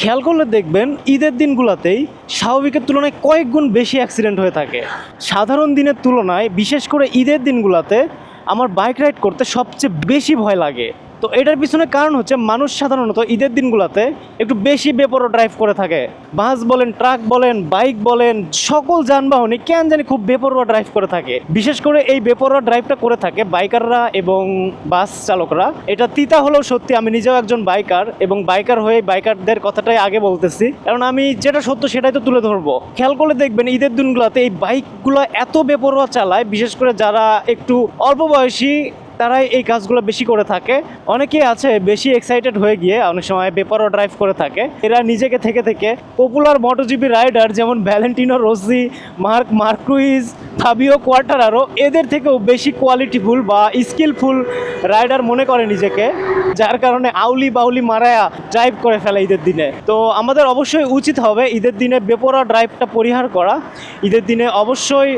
খেয়াল করলে দেখবেন ঈদের দিনগুলোতেই স্বাভাবিকের তুলনায় কয়েক গুণ বেশি অ্যাক্সিডেন্ট হয়ে থাকে। সাধারণ দিনের তুলনায় বিশেষ করে ঈদের দিনগুলোতে আমার বাইক রাইড করতে সবচেয়ে বেশি ভয় লাগে। তো এটার পিছনে কারণ হচ্ছে মানুষ সাধারণত ঈদের দিনগুলোতে একটু বেশি বেপরো ড্রাইভ করে থাকে। বাস বলেন, ট্রাক বলেন, বাইক বলেন, সকল যানবাহনে কেন জানি খুব বেপরোয়া ড্রাইভ করে থাকে। বিশেষ করে এই বেপরোয়া ড্রাইভটা করে থাকে বাইকাররা এবং বাস চালকরা। এটা তিতা হলেও সত্যি, আমি নিজেও একজন বাইকার এবং বাইকার হয়ে বাইকারদের কথাটাই আগে বলতেছি। কারণ আমি যেটা সত্য সেটাই তো তুলে ধরবো। খেয়াল করলে দেখবেন ঈদের দিনগুলোতে এই বাইকগুলো এত বেপরোয়া চালায়, বিশেষ করে যারা একটু অল্প বয়সী তারাই এই কাজগুলো বেশি করে থাকে। অনেকেই আছে বেশি এক্সাইটেড হয়ে গিয়ে অনেক সময় বেপারও ড্রাইভ করে থাকে। এরা নিজেকে থেকে থেকে পপুলার মোটোজিপি রাইডার যেমন Valentino Rossi Marc Marquez Fabio Quartararo আরও এদের থেকেও বেশি কোয়ালিটিফুল বা স্কিলফুল রাইডার মনে করে নিজেকে, যার কারণে আউলি বাউলি মারায়া ড্রাইভ করে ফেলে ঈদের দিনে। তো আমাদের অবশ্যই উচিত হবে ঈদের দিনে বেপরা ড্রাইভটা পরিহার করা। ঈদের দিনে অবশ্যই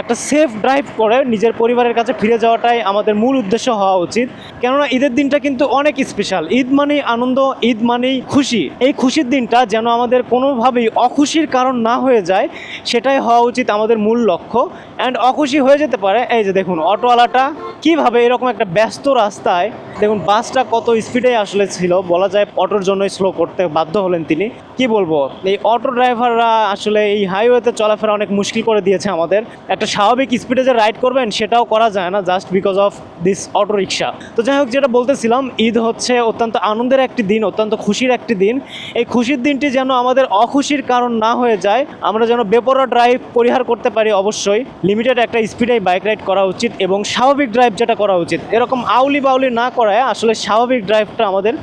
একটা সেফ ড্রাইভ করে নিজের পরিবারের কাছে ফিরে যাওয়াটাই আমাদের মূল উদ্দেশ্য হওয়া উচিত। কেননা ঈদের দিনটা কিন্তু অনেক স্পেশাল ঈদ মানেই আনন্দ, ঈদ মানেই খুশি। এই খুশির দিনটা যেন আমাদের কোনোভাবেই অখুশির কারণ না হয়ে যায়, সেটাই হওয়া উচিত আমাদের মূল লক্ষ্য। অ্যান্ড অখুশি হয়ে যেতে পারে, এই যে দেখুন, অটোওয়ালাটা কীভাবে এরকম একটা ব্যস্ত রাস্তায়, দেখুন, বাসটা কত স্পিডে আসলে ছিল, বলা যায় অটোর জন্যই স্লো করতে বাধ্য হলেন তিনি। কি বলব, এই অটো ড্রাইভাররা আসলে এই হাইওয়েতে চলাফেরা অনেক মুশকিল করে দিয়েছে আমাদের। একটা স্বাভাবিক স্পিডে যে রাইড করবেন, সেটাও করা যায় না just because of this auto rickshaw তো যাই হোক, যেটা বলতেছিলাম, ঈদ হচ্ছে অত্যন্ত আনন্দের একটি দিন, অত্যন্ত খুশির একটি দিন। এই খুশির দিনটি যেন আমাদের অখুশির কারণ না হয়ে যায়, আমরা যেন বেপরোয়া ড্রাইভ পরিহার করতে পারি অবশ্যই। লিমিটেড একটা স্পিডে বাইক রাইড করা উচিত এবং স্বাভাবিক ড্রাইভ যেটা করা উচিত। এরকম আউলি বাউলি না করায় আসলে স্বাভাবিক ড্রাইভটা আমাদের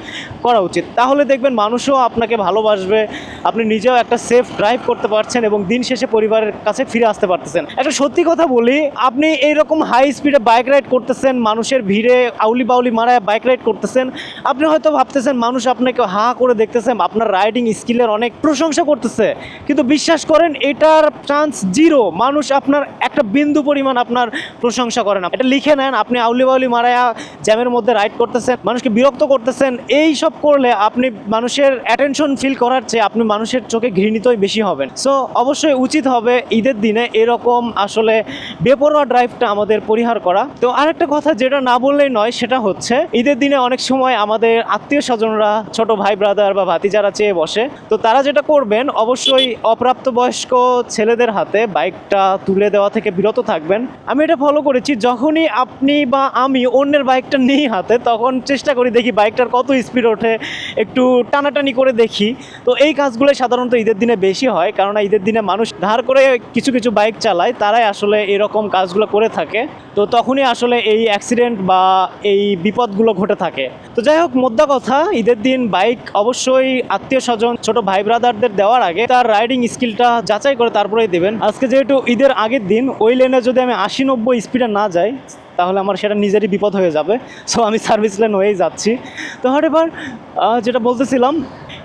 করা উচিত। তাহলে দেখবেন মানুষও আপনাকে ভালোবাসবে আপনি নিজেও একটা সেফ ড্রাইভ করতে পারছেন এবং দিন শেষে পরিবারের কাছে ফিরে আসতে পারতেছেন। একটা সত্যি কথা বলি, আপনি এইরকম হাই স্পিডে বাইক রাইড করতেছেন, মানুষের ভিড়ে আউলি বাউলি মারায় বাইক রাইড করতেছেন, আপনি হয়তো ভাবতেছেন মানুষ আপনাকে হা করে দেখতেছেন, আপনার রাইডিং স্কিলের অনেক প্রশংসা করতেছে। কিন্তু বিশ্বাস করেন, এটার চান্স জিরো মানুষ আপনার একটা বিন্দু পরিমাণ আপনার প্রশংসা করে না। এটা লিখে নেন, আপনি আউলি বাউলি মারায়া জ্যামের মধ্যে রাইড করতেছেন, মানুষকে বিরক্ত করতেছেন এই সব করলে আপনি মানুষের অ্যাটেনশন ফিল করার চেয়ে আপনি মানুষের চোখে ঘৃণিতই বেশি হবেন। সো অবশ্যই উচিত হবে ঈদের দিনে এরকম আসলে বেপরোয়া ড্রাইভটা আমাদের পরিহার করা। তো আরেকটা কথা যেটা না বললেই নয়, সেটা হচ্ছে ঈদের দিনে অনেক সময় আমাদের আত্মীয় স্বজনরা, ছোট ভাই ব্রাদার বা ভাতি যারা চেয়ে বসে, তো তারা যেটা করবেন, অবশ্যই অপ্রাপ্তবয়স্ক ছেলেদের হাতে বাইকটা তুলে দেওয়া থেকে বিরত থাকবেন। আমি এটা ফলো করেছি, যখনই আপনি বা আমি অন্যের বাইকটা নিই হাতে, তখন চেষ্টা করি দেখি বাইকটার কত স্পিড ওঠে, একটু টানাটানি করে দেখি। তো এই কাজগুলো সাধারণত ঈদের দিনে বেশি হয় কারণ ঈদের দিনে মানুষ ধার করে কিছু কিছু বাইক চালায়, তারাই আসলে এরকম কাজগুলো করে থাকে। তো তখনই আসলে এই অ্যাক্সিডেন্ট বা এই বিপদগুলো ঘটে থাকে। তো যাই হোক, মোদ্দা কথা, ঈদের দিন বাইক অবশ্যই আত্মীয় স্বজন, ছোট ভাই ব্রাদারদের দেওয়ার আগে তার রাইডিং স্কিলটা যাচাই করে তারপরেই দেবেন। আজকে যেহেতু ঈদের আগের দিন, ওই লেনে যদি আমি আশি নব্বই স্পিডে না যাই, তাহলে আমার সেটা নিজেরই বিপদ হয়ে যাবে। সো আমি সার্ভিস লেন হয়েই যাচ্ছি। তো হট এবার যেটা বলতেছিলাম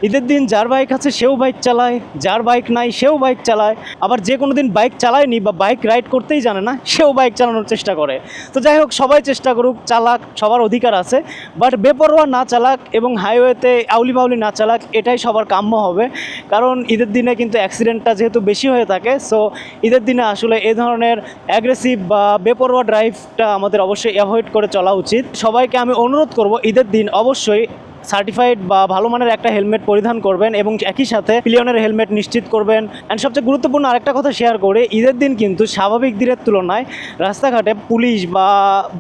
ঈদের দিন যার বাইক আছে, সেও বাইক চালায়। যার বাইক নাই, সেও বাইক চালায়। আবার যে কোনো দিন বাইক চালায়নি বা বাইক রাইড করতেই জানে না, সেও বাইক চালানোর চেষ্টা করে। তো যাই হোক, সবাই চেষ্টা করুক, চালাক সবার অধিকার আছে। বাট বেপরোয়া না চালাক এবং হাইওয়েতে আউলি বাউলি না চালাক, এটাই সবার কাম্য হবে। কারণ ঈদের দিনে কিন্তু অ্যাক্সিডেন্টটা যেহেতু বেশি হয়ে থাকে সো ঈদের দিনে আসলে এ ধরনের অ্যাগ্রেসিভ বা বেপরোয়া ড্রাইভটা আমাদের অবশ্যই অ্যাভয়েড করে চলা উচিত। সবাইকে আমি অনুরোধ করব, ঈদের দিন অবশ্যই সার্টিফাইড বা ভালো মানের একটা হেলমেট পরিধান করবেন এবং একই সাথে পিলিয়নের হেলমেট নিশ্চিত করবেন। অ্যান্ড সবচেয়ে গুরুত্বপূর্ণ আরেকটা কথা শেয়ার করে, ঈদের দিন কিন্তু স্বাভাবিক দিনের তুলনায় রাস্তাঘাটে পুলিশ বা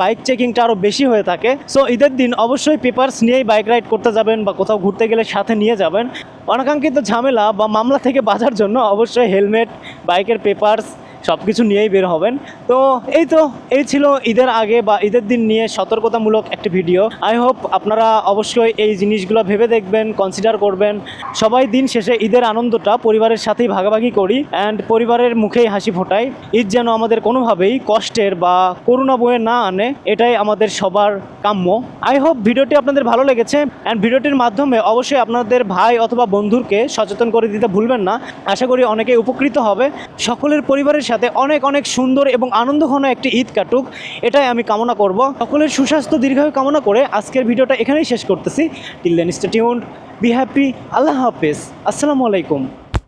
বাইক চেকিংটা আরও বেশি হয়ে থাকে। সো ঈদের দিন অবশ্যই পেপার্স নিয়েই বাইক রাইড করতে যাবেন বা কোথাও ঘুরতে গেলে সাথে নিয়ে যাবেন। অনাকাঙ্ক্ষিত ঝামেলা বা মামলা থেকে বাঁচার জন্য অবশ্যই হেলমেট বাইকের পেপার্স সব কিছু নিয়েই বের হবেন। তো এই তো, এই ছিল ঈদের আগে বা ঈদের দিন নিয়ে সতর্কতামূলক একটি ভিডিও। আই হোপ আপনারা অবশ্যই এই জিনিসগুলো ভেবে দেখবেন কনসিডার করবেন। সবাই দিন শেষে ঈদের আনন্দটা পরিবারের সাথেই ভাগাভাগি করি অ্যান্ড পরিবারের মুখেই হাসি ফোটাই। ঈদ যেন আমাদের কোনোভাবেই কষ্টের বা করুণা বয়ে না আনে, এটাই আমাদের সবার কাম্য। আই হোপ ভিডিওটি আপনাদের ভালো লেগেছে অ্যান্ড ভিডিওটির মাধ্যমে অবশ্যই আপনাদের ভাই অথবা বন্ধুকে সচেতন করে দিতে ভুলবেন না। আশা করি অনেকেই উপকৃত হবে। সকলের পরিবারের সাথে যাতে অনেক অনেক সুন্দর এবং আনন্দঘন একটি ঈদ কাটুক। এটাই আমি কামনা করব। সকলের সুস্বাস্থ্য, দীর্ঘায়ু কামনা করে আজকের ভিডিওটা এখানেই শেষ করতেছি। Till then stay tuned be happy Allah হাফেজ। আসসালামু আলাইকুম।